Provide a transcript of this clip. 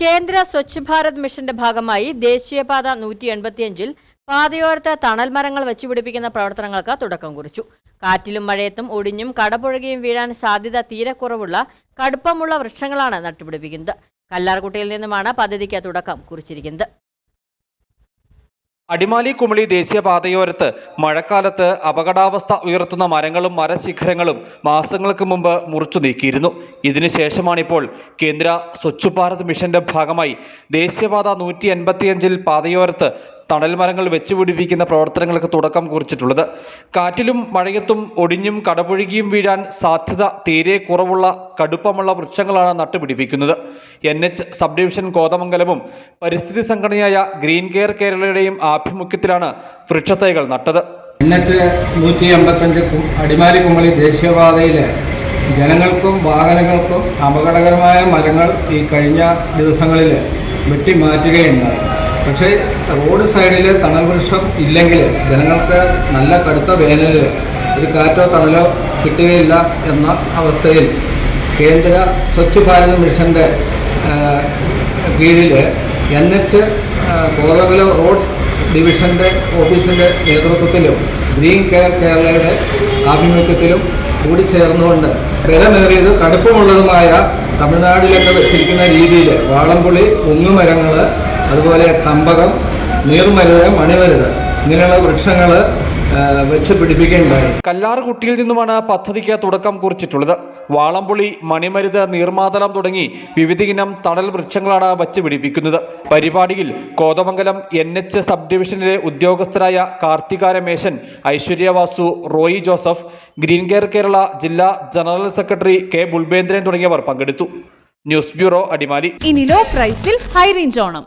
കേന്ദ്ര സ്വച്ഛ് ഭാരത് മിഷന്റെ ഭാഗമായി ദേശീയപാത നൂറ്റി എൺപത്തിയഞ്ചിൽ പാതയോരത്ത് തണൽ മരങ്ങൾ വെച്ചുപിടിപ്പിക്കുന്ന പ്രവർത്തനങ്ങൾക്ക് തുടക്കം കുറിച്ചു. കാറ്റിലും മഴയത്തും ഒടിഞ്ഞും കടപുഴകിയും വീഴാൻ സാധ്യത തീരെ കുറവുള്ള കടുപ്പമുള്ള വൃക്ഷങ്ങളാണ് നട്ടുപിടിപ്പിക്കുന്നത്. കല്ലാർകുട്ടിയിൽ നിന്നുമാണ് പദ്ധതിക്ക് തുടക്കം കുറിച്ചിരിക്കുന്നത്. അടിമാലി കുമളി ദേശീയപാതയോരത്ത് മഴക്കാലത്ത് അപകടാവസ്ഥ ഉയർത്തുന്ന മരങ്ങളും മരശിഖരങ്ങളും മാസങ്ങൾക്ക് മുമ്പ് മുറിച്ചു നീക്കിയിരുന്നു. ഇതിനുശേഷമാണിപ്പോൾ കേന്ദ്ര സ്വച്ഛ് ഭാരത് മിഷന്റെ ഭാഗമായി ദേശീയപാത നൂറ്റി എൺപത്തിയഞ്ചിൽ പാതയോരത്ത് തണൽ മരങ്ങൾ വെച്ചുപിടിപ്പിക്കുന്ന പ്രവർത്തനങ്ങൾക്ക് തുടക്കം കുറിച്ചിട്ടുള്ളത്. കാറ്റിലും മഴയത്തും ഒടിഞ്ഞും കടപുഴകിയും വീഴാൻ സാധ്യത തീരെ കുറവുള്ള കടുപ്പമുള്ള വൃക്ഷങ്ങളാണ് നട്ടുപിടിപ്പിക്കുന്നത്. എൻ എച്ച് സബ് ഡിവിഷൻ കോതമംഗലവും പരിസ്ഥിതി സംഘടനയായ ഗ്രീൻ കെയർ കേരളയുടെയും ആഭിമുഖ്യത്തിലാണ് വൃക്ഷത്തൈകൾ നട്ടത്. എൻ എച്ച് നൂറ്റി എൺപത്തഞ്ച് അടിമാലി കുമളി ദേശീയപാതയിലെ ജനങ്ങൾക്കും വാഹനങ്ങൾക്കും അപകടകരമായ മരങ്ങൾ ഈ കഴിഞ്ഞ ദിവസങ്ങളിൽ വെട്ടി മാറ്റുകയുണ്ടായി പക്ഷേ റോഡ് സൈഡിൽ തണൽ വൃക്ഷം ഇല്ലെങ്കിൽ ജനങ്ങൾക്ക് നല്ല കടുത്ത വേനലിൽ ഒരു കാറ്റോ തണലോ കിട്ടുകയില്ല എന്ന അവസ്ഥയിൽ കേന്ദ്ര സ്വച്ഛ് ഭാരത് മിഷന്റെ കീഴിൽ എൻ എച്ച് കോതമംഗലം റോഡ്സ് ഡിവിഷന്റെ ഓഫീസിന്റെ നേതൃത്വത്തിലും ഗ്രീൻ കെയർ കേരളയുടെ ആഭിമുഖ്യത്തിലും കൂടി ചേർന്നുകൊണ്ട് ബലമേറിയത് കടുപ്പമുള്ളതുമായ തമിഴ്നാട്ടിലൊക്കെ വെച്ചിരിക്കുന്ന രീതിയിൽ വാളംപുളി ഉങ്ങുമരങ്ങൾ അതുപോലെ തമ്പകം നീർമരുത് മണിമരുത് ഇങ്ങനെയുള്ള വൃക്ഷങ്ങൾ വെച്ച് പിടിപ്പിക്കുകയുണ്ടായി കല്ലാറുകുട്ടിയിൽ നിന്നുമാണ് പദ്ധതിക്ക് തുടക്കം കുറിച്ചിട്ടുള്ളത്. വാളംപുളി മണിമരുത് നീർമാതളം തുടങ്ങി വിവിധ ഇനം തണൽ വൃക്ഷങ്ങളാണ് വച്ച് പിടിപ്പിക്കുന്നത്. പരിപാടിയിൽ കോതമംഗലം എൻ എച്ച് സബ് ഡിവിഷനിലെ ഉദ്യോഗസ്ഥരായ കാർത്തിക രമേശൻ ഐശ്വര്യ വാസു റോയി ജോസഫ് ഗ്രീൻ കെയർ കേരള ജില്ലാ ജനറൽ സെക്രട്ടറി കെ ബുൾബേന്ദ്രൻ തുടങ്ങിയവർ പങ്കെടുത്തു. News bureau Adimali. ഇനി ലോ പ്രൈസിൽ ഹൈ റേഞ്ച് ഓണം.